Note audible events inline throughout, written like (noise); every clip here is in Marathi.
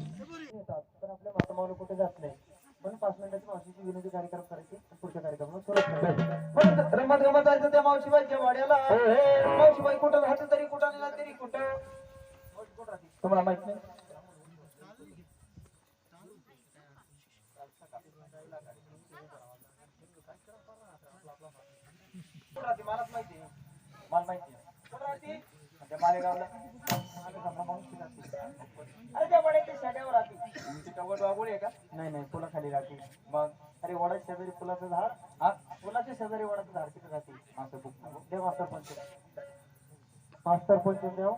आपल्या मातोमावलं कुठे जात नाही पण पाच मिनिटाची मावशीची विनंती कार्यक्रम करायचे पुढच्या कार्यक्रमाला सुरुवात करायची. पण रमत गमत जायचं त्या मावशीबाईच्या वाड्याला मावशीबाई कुठं राहतं तरी कुठं नाही तरी कुठं तुम्हाला माहीत नाही कुठं राहते? मलाच माहिती आहे. मला माहिती आहे. मालेगावला. अरे त्या वड्याच्या शेड्यावर राहते. वड वाघोळी आहे का? नाही नाही पुलाखाली राहते मग अरे वडाच्या शेजारी फुलाचं झाड हा फुलाच्या शेजारी वडाचं झाड तिथे राहते मास्तर पंच देव मास्तर पंच मास्तर पंच देव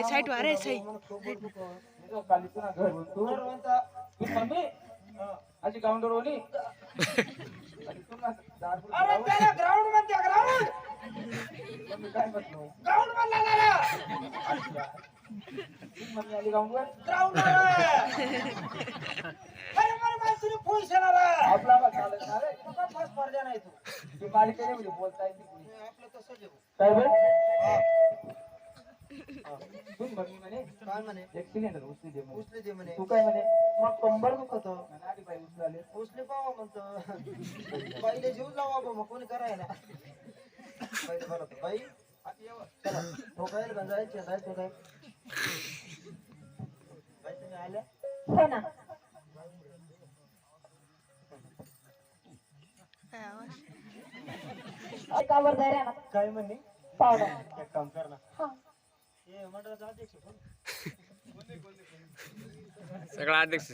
ए साईट वा रे सई. अशी काउंटर होली अरे त्याला ग्राउंड म्हणते ग्राउंड ग्राउंड म्हणला त्याला. मम्मी आली ग्राउंडवर ग्राउंड अरे मला माहिती पोलीस येणार आपला आवाज चालत ना रे. तू का फर्स्ट पर्जा नाही तू. ती मालिकेने म्हणजे बोलता येते आपलं तसं काय बोल? सुन म्हणे काय म्हणे? एक सिलेंडर उचली दे म्हणे. उचले दे म्हणे. तू काय म्हणे मग कंबर दुखत. आधी बाई उचलाले उचले पावा म्हणतो. पहिले जीव लावा बा मग कोणी करायला? पहिले बरं बाई चला. ठोकायला गंजायचे जायचं काय आल्या? हो ना. काय म्हणणे पावडं एक काम कर ना. सगळा अध्यक्ष.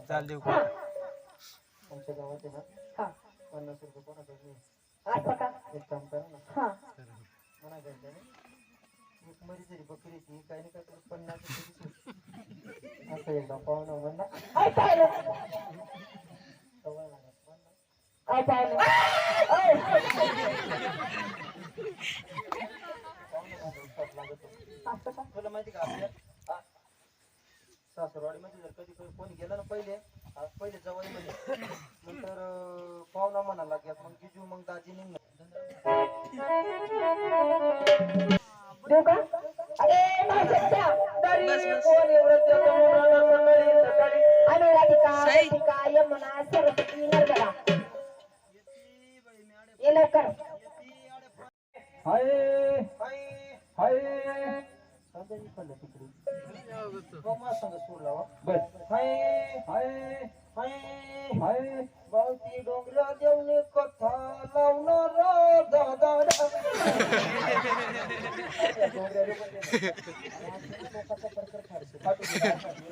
चाल आमच्या गावात आहे ना हा पन्नास रुपये कोणाकडे नाही. असं का एक काम करा ना. हा म्हणा घ्यायचं एक मरी जरी बकरी ती काही नाही काय पन्नास रुपये असं एकदा पाहुणा काय पाहिलं का तुला माहिती का आपल्या सासरवाडीमध्ये जर कधी कोणी गेलं ना पहिले पहिले जवळ म्हणजे नंतर पाहुणा म्हणा लागल्यात मग जिजू मग दाजी निघणार देऊ का अरे तरी कोण एवढं त्याचं मुलाला सकाळी यमुना सरस्वती नर्मदा. ये लवकर हाय. हाय. हो हाय. हाय. हाय. हाय बावती डोंगरा देवने कथा लावणार दादा. (laughs)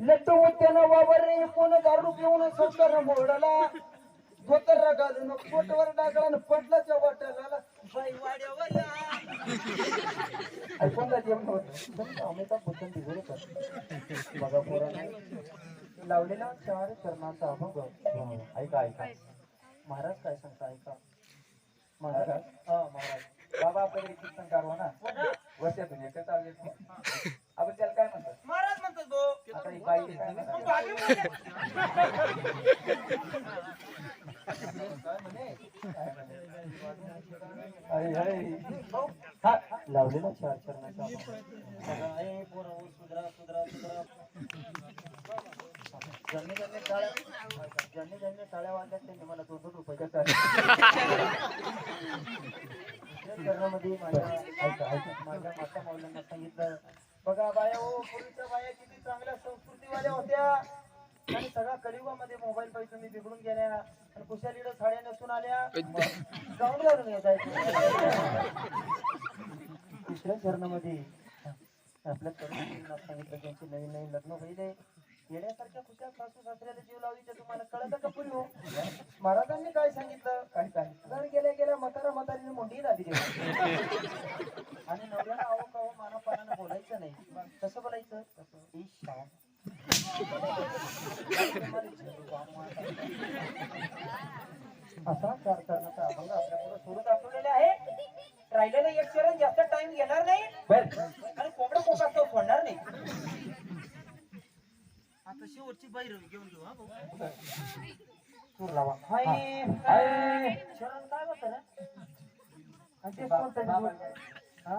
लट्टू त्यानं वावर कोण दारू पिऊन संसार मोडला धोतर घालून पोटवर टाकला आणि पटलाच्या वाट्याला बाई वाड्यावर कोणता जेवण होत अमिताभ बच्चन बघा लावलेला चार चरणाचा अभंग ऐका ऐका. महाराज काय सांगता ऐका. महाराज हा महाराज. बाबा आपल्याकडे कीर्तन कारवा ना. वर्षातून एकच आले आपण त्याला काय म्हणतात? महाराज म्हणतो तो आता ही बाई काय म्हणतात? अरे, अरे. हा, लावलेला चार ओ, सुधरा सुधरा सुधरा ज्यांनी ज्यांनी टाळ्या ज्यांनी ज्यांनी टाळ्या वाजल्या त्यांनी मला दोन दोन रुपये चरणामध्ये माझ्या ऐका ऐका. माझ्या माता माऊल्यांना सांगितलं. बघा बाया हो पूर्वीच्या बाया किती चांगल्या संस्कृतीवाल्या होत्या. आणि सगळ्या कलियुगामध्ये मोबाईल पाहिजे तुम्ही बिघडून गेल्या. आणि कुशालीड साड्या नसून आल्या. जाऊन घालून येत तिसऱ्या चरणामध्ये आपल्या तरुणांना सांगितलं त्यांचे नवीन नवीन लग्न होईल. येण्यासारख्या खुशाल सासू सासऱ्याला जीव लावली तर तुम्हाला कळत का पुरी हो? महाराजांनी काय सांगितलं? काय सांगितलं? गेल्या गेल्या म्हातारा म्हातारीने मोठी दिली आणि नवऱ्याला आहो काहो माना पानानं बोलायचं नाही. कसं बोलायचं? कसं ईशा. असा चार करण्याचा अभंग आपल्या पुढे सुरू दाखवलेले आहे. राहिलेलं एक चरण जास्त टाइम घेणार नाही. आणि कोंबडा कोका तो फोडणार नाही. आता शेवटची बाहेर घेऊन घेऊ हा भाऊ. सूर लावा हाय हाय. चरण काय होतं ना आणि ते कोणतं निवड? हा?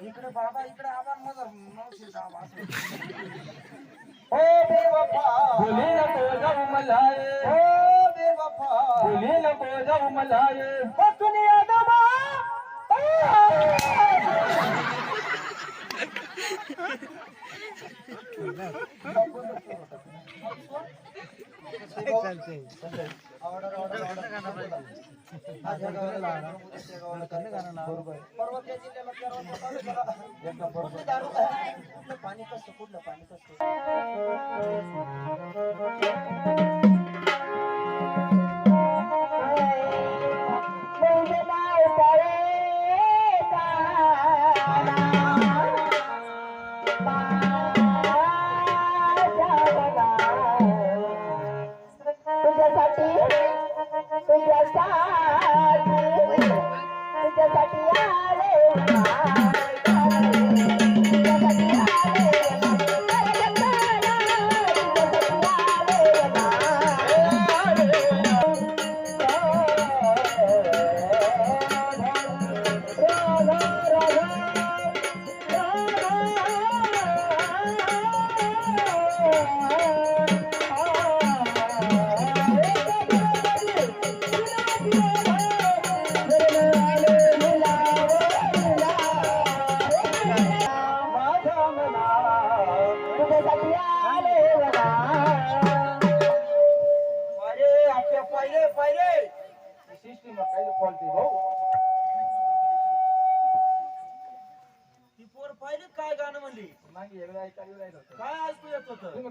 इकडे बाबा इकडे आबा मज़ा मावशी बाबा ओ बेवफा भुली नको जाऊ मलाये. ओ बेवफा भुली नको जाऊ मलाये. ओ दुनिया दबा (laughs) पाणी कसं कुठलं पाणी कसं तुझ्यासाठी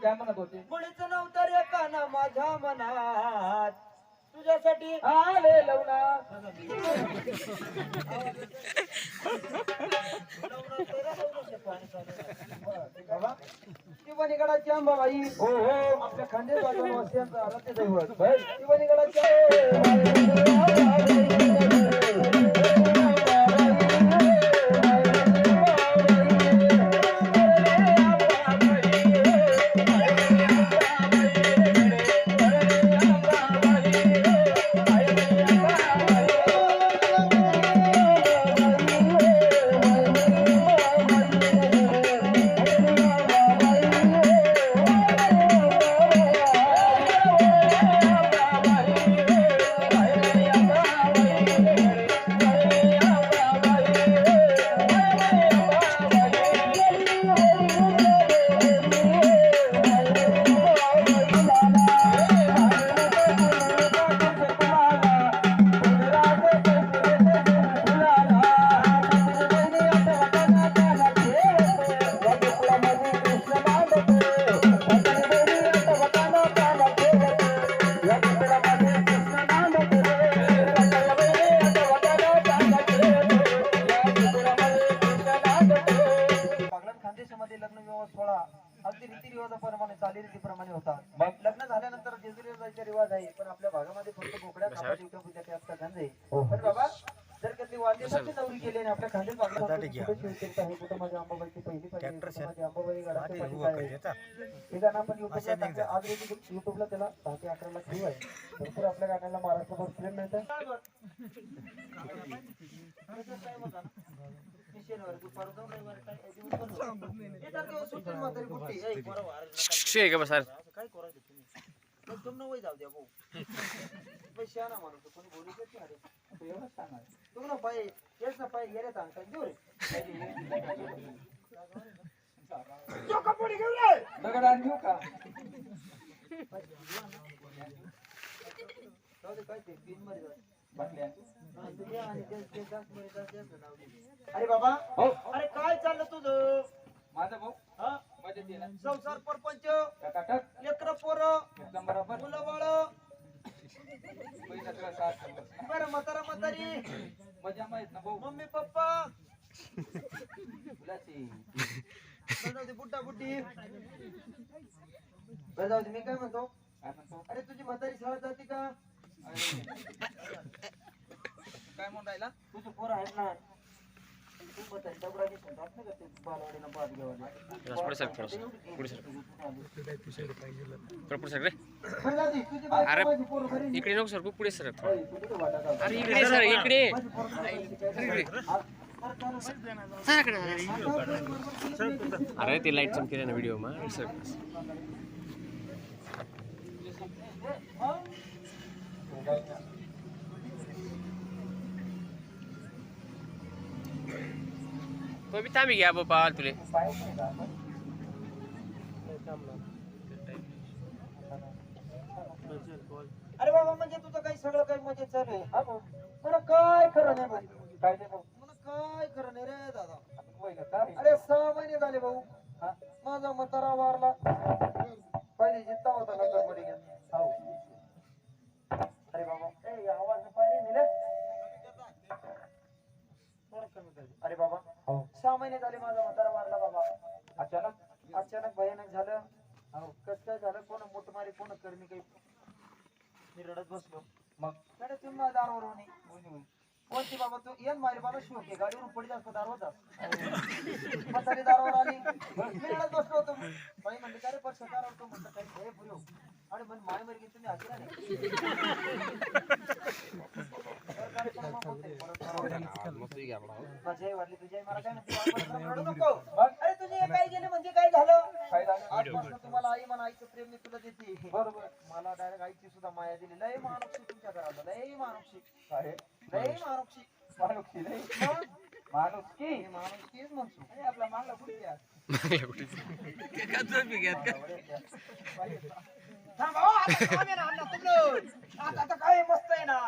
काय म्हणत होते. मुळीच नव्हतं रे काना माझ्या मनात. तुझ्यासाठी आले लवना. बाबा शिवणीगडाची अंबाबाई हो हो. आपल्या खांदे बाजून वस्त्यांचा आराध्य दैवत बस. आहे. हे गाणं आपण युट्यूबला त्याला दहा ते अकरा लाख व्ह्यू आहे. भरपूर आपल्या गाण्याला महाराष्ट्रभर प्रेम मिळतं शे का बसा काय तुमनं वय जाऊ द्या भाऊ. पण शहाणा आहे, कोणी बोलू देत नाही. रे. एवढंच सांगा पाय ना पाय गेले देऊ रे. दगड आणि घेऊ का? जाऊ दे, काय ते पिनमध्ये जाऊ. बाटल्या आणि ते- जास्त मध्ये जास्त. अरे बाबा हो. अरे काय चाललं तुझं? माझा भाऊ? हा. मजेत ना संसार परपंच. टकाटक. लेकर पोरं. एकदम बरोबर मुलं बाळ पहिलं तुला साथ सांगतो. बरं म्हातारा म्हातारी. मजा माहीत ना भाऊ? Mummy papa. दे बुड्डा बुड्डी बरं जाऊ दे मी काय म्हणतो अरे तुझी म्हातारी शाळेत जाते का अरे. काय म्हणून राहिला तुझे पोरं आहेत ना तू म्हातारी डबरा घेशील जात नाही का ते बालवाडीला पाच घेवायला पुढे सर थोडस. पुढे सर. थोडं पुढे सर रे. अरे. इकडे नको सर पुढे सर. अरे इकडे सर इकडे सर इकडे. केलं. अरे ते लाइट चमकेल ना व्हिडिओ मा. सर. हा? तो बी तांबी घ्या बाबा तुले नाही? अरे बाबा म्हणजे तुझं काही सगळं काही मजेत चालू आहे हा मला काय खरं नाही काय भाऊ मला काय खरं नाही रे दादा? अरे सहा महिने झाले भाऊ? माझा म्हातारा वारला अचानक अचानक भयानक झालं. कसं काय झालं? कोण मोठमारी कोण करणी काही? मी रडत बसलो. मग? कडे तुम्ही दारावर होणी कोणती बाबा तू? येन मारे बाबा शोक आहे गाडीवरून पडी जास्त दार होता म्हातारी दारावर आली. मी रडत बसलो होतो. बाई म्हणली काय रे पक्ष दारावर तो म्हणलं काही भय पुरे आणि म्हण माय मरी तुम्ही हसला नाही काय पण. माझी आई वाटली तुझी मला काय म्हणते? बाबा, मला रडू नको. अरे तुझी काय गेली म्हणजे काय झालं? काय झालं? आजपासून तुम्हाला आई म्हणा आईचं प्रेम मी तुला देते. बरोबर. मला डायरेक्ट आईची सुद्धा माया दिली. लय मानुक्षी तुमच्या घराला लय मानुक्षी आहे. लय मानुक्षी नाही मग माणुसकी माणुसकीच म्हणतो. अरे आपला मागला कुठे हो, आता काम तुमनं. आता काय मस्त आहे ना.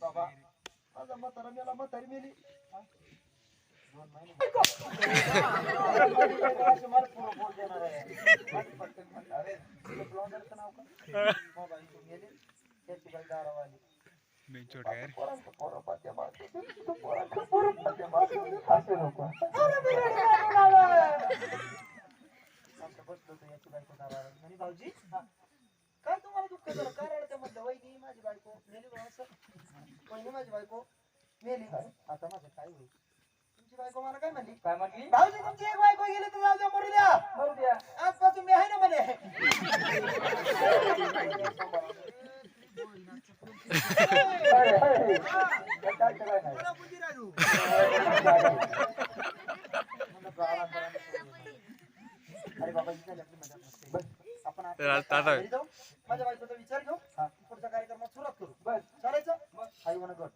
बाबा माझा म्हातारा मेला म्हातारी मेली हा? पटकन म्हणलं, अरे, नाव बायको गेली, त्याची भाऊजी काय तुम्हाला दुःख झालं काय वहिनी माझी बायको मेली वहिनी माझी बायको मेली आता माझं काय होईल तुमची? बायको मला काय म्हणली काय म्हटली भाऊजी तुमची एक बायको गेली तर जाऊ द्या मरू द्या मरू द्या आजपासून मी आहे ना म्हणे तर घरी जाऊ माझ्या बायकोचा विचार घेऊ हा. पुढच्या कार्यक्रमात सुरुवात करू. बस चालायचं? आई म्हणत गट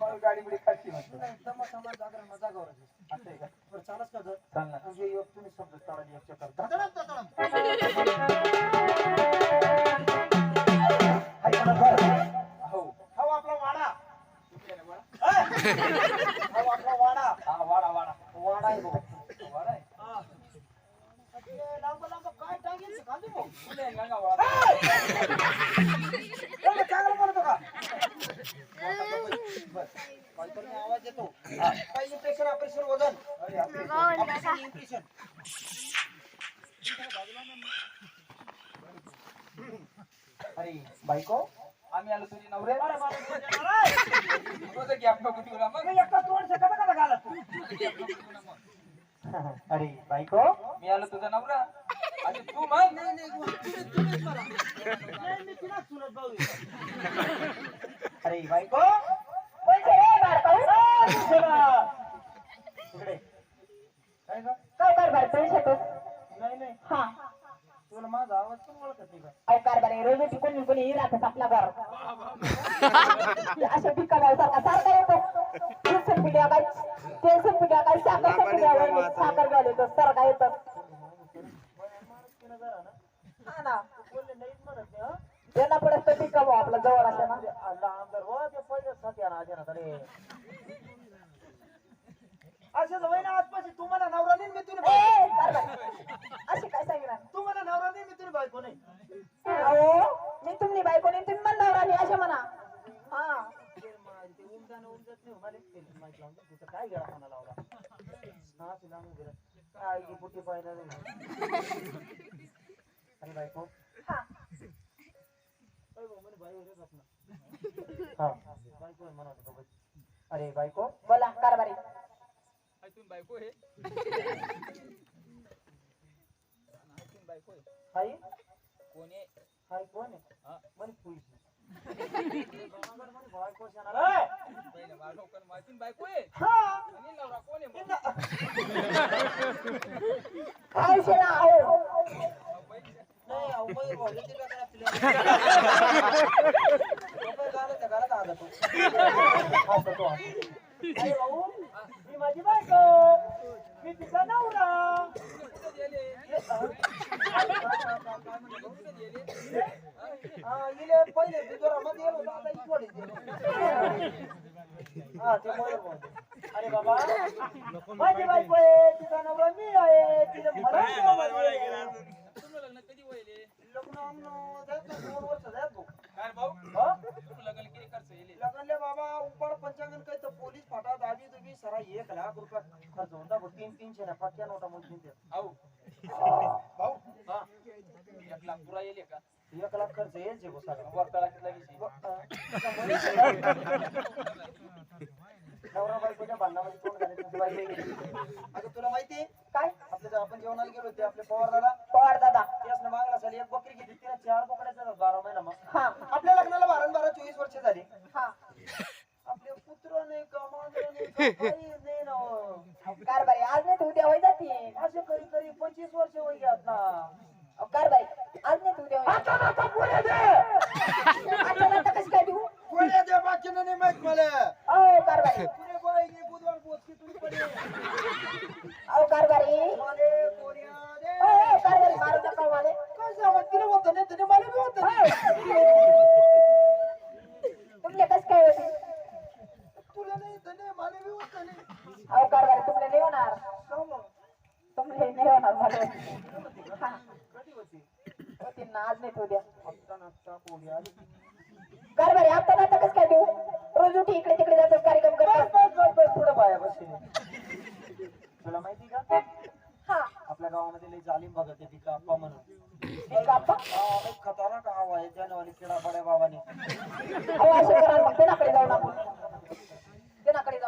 मग गाडी बिडी खाशी तमाशा माझा जागरण जागावर आहे. असं आहे का बरं चालच का जर म्हणजे योग तुम्ही धडधडम. आई म्हणत गट. हो हा आपला वाडा हा? हा आपला वाडा हा वाडा वाडा वाडा आहे. वाडा हा. लांब लांब काय टाकेल ते खाली भाऊ. फुले आहे गंगा वाडा एवढं चांगलं म्हणतो का बस. काहीतरी आवाज येतो इम्प्रेशन ऑपरेशन वजन इम्प्रेशन अरे बायको आम्ही आलो तुझे नवरे तुझं गॅप नको ठेवला मग एकटा तोंड का घालत अरे बायको मी आलो तुझा नवरा. आणि तू मग. नाही नाही तुम्ही- तुम्हीच मला. नाही, मी तिलाच चुलत भाऊ आहे. अरे बायको. कोणते रे बाळकाऊ? इकडे. काय का काय कारभार करू शकतो नाही नाही. हा. तुला माझा आवाज पण ओळखत नाही का अहो कारभार आहे रोज कोणी कोणी राहतात आपला घर. अशा पिका सारखा सारखा येतो. बेसन पिढ्या काय तेलसन पिढ्या काय साखर पिढ्या साखर घ्यायला येतो सारखा येतो हा ना बोलले नाहीच म्हणत नाही, हं? त्यांना पडत तर पिका भाऊ आपला जवळ असे ना म्हणजे अल्ला आमदार हो ते पहिले साथी आणा आधी आणा रे असं जवळ ना आजपासून तू मला नवरा नाही मी तुला ए कारभार अशी काय सांगणार तू मला नवरा नाही मी तुला बायको नाही अहो मी तुम्ही बायको नाही तुम्ही मला नवरा नाही असे म्हणा हा ते मा- ते उमदान उमजत नाही हो, मला ते माहीत लावून दे. तिथं काय गेला कोणा लावला हा ते लावून गेलं काय की बुटी पाहिलं नाही अरे बायको हा अरे भाऊ, म्हणे बाई वगैरे जात ना. हा. अरे बायको बोला कारभारी बायको आहे बायको हाय कोण आहे हाय कोण आहे हा. बायको शेणार आहे. आहे. अरे भाऊ, मी माझी बायको मी तिचा नवरा? हे, इले पहिले बिजोरामध्ये गेलो होतो, आता इथवडीत गेलो. हा, ते भाऊ. अरे बाबा माझी बायको आहे तिचा नवरा मी आहे तिला मला कधी व्हायले लग्न आमनं जात ना, दोन वर्ष जात भाऊ काय रे भाऊ हा? तुझं लग्न किती खर्च येईल लग्नले बाबा उपाड पंचांगण काही तर पोलीस फाटा दाबी सरा एक लाख रुपये खर्च होता भाऊ. तीन तीनशे ना पक्क्या नोटा भाऊ. हा. एक लाख पुरा येईल का एक लाख खर्च येईल जे वर्तळा कितला विषय नवरा बायकोच्या भांडणामध्ये तोंड घालायचं. अगं तुला माहिती काय? आपल्या आपण जेवणाला गेलो होते आपले पवार अहो कारभारी तुमले नाही होणार तुम्हाला नाही होणार मला होती ना आज नाही उद्या कारभारी आता नाटकच काय देऊ रोज उठी इकडे तिकडे जातात कार्यक्रम करतात पुढे पाया बस तुला माहिती का हा आपल्या गावामध्ये लई जालीम बघत आहे ती काप्पा म्हणून काप्पा खतरनाक हवा आहे जनवाली किडा पडे बाबाने अहो असे करा मग जाऊ ना आपण जाऊ